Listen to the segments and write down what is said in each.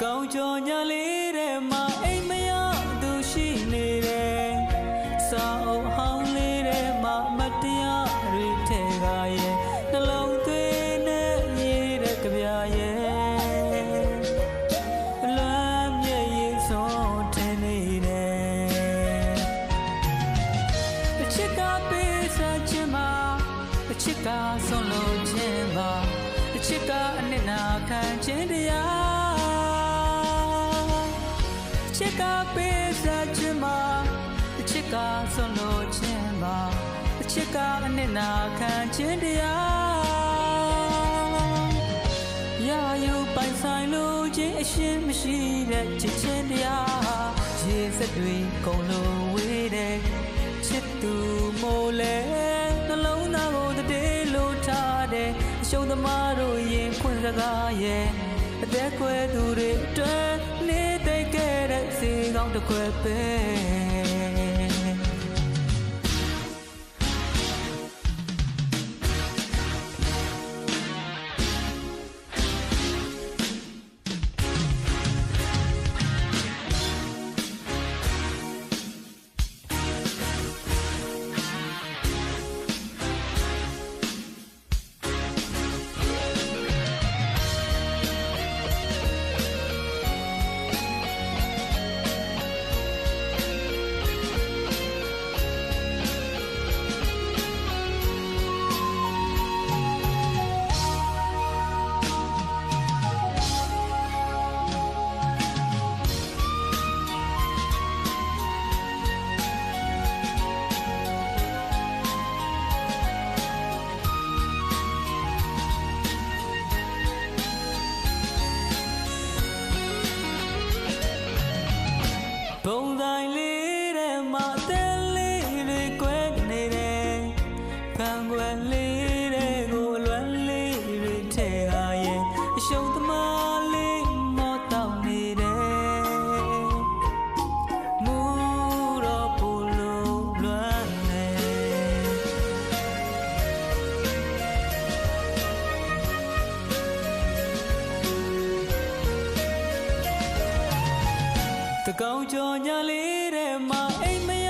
ကောင်းကြော်ညာလေးတဲ့မှာအိမ်မရသူရှိနေတယ်စာအုပ်ဟောင်းလေးတဲ့မှာမတ်တရားတွေထဲကရဲ့နှလုံးသွင်းနဲ့ရေးတဲ့ကြပြရဲ့အလွမ်းမြေရင်ဆုံးထင်နေတယ်အချစ်ကပေးစားခြင်းမှာအချစ်ကဆုံးလို့ခြင်းမှာအချစ်ကအနစ်နာခံခြင်းတရား ချစ်ကပေးစားခြင်းမှာအချစ်ကဆုံးလို့ခြင်းမှာအချစ်ကအနစ်နာခံခြင်းတရားရာယုပိုင်ဆိုင်လို့ခြင်းအရှင်မရှိတဲ့ချစ်ခြင်းတရားရေစက်တွေကုန်လို့ဝေးတဲ့ချစ်သူမို့လဲနှလုံးသားကိုတည်းလို့ထားတဲ့အရှုံးသမားတို့ရင်ဖွင့်စကားရဲ့အသက်ခွဲသူတွေအတွက်နေသိပ်ခဲ့တဲ့ စီကောင်းတစ်ခွဲပဲ ဘုံတိုင်း ကောင်းကြော်ညာလေးတဲ့မှာအိမ်မရ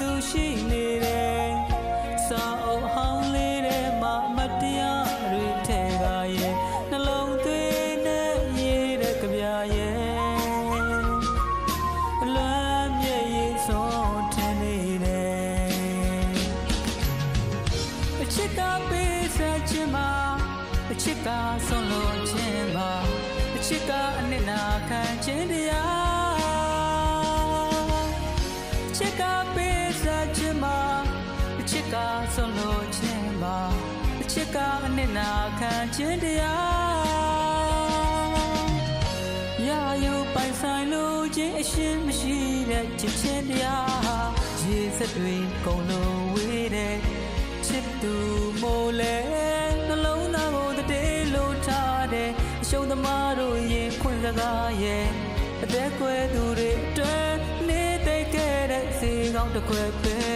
သူရှိနေတယ်စာအုပ်ဟောင်းလေးတဲ့မှာမတ်တရားတွေထဲကရဲ့နှလုံးသွင်းနဲ့ရေးတဲ့ကြပြရဲ့အလွမ်းမြေရင်ဆုံးထင်နေတယ်အချစ်ကပေးစားခြင်းမှာအချစ်ကဆုံးလို့ခြင်းမှာအချစ်ကအနစ်နာခံခြင်းတရားအ ချစ်ကပေးစားခြင်းမှာအချစ်ကဆုံးလို့ခြင်းမှာအချစ်ကအနစ်နာခံခြင်းတရားရာယုပိုင်ဆိုင်လို့ခြင်းအရှင်မရှိတဲ့ချစ်ခြင်းတရားရေစက်တွေကုန်လို့ဝေးတဲ့ချစ်သူမို့လဲနှလုံးသားကိုတည်းလို့ထားတဲ့အရှုံးသမားတို့ရင်ခွင့်စကားရဲ့အသက်ကွဲသူတွေအတွက် နေသိပ်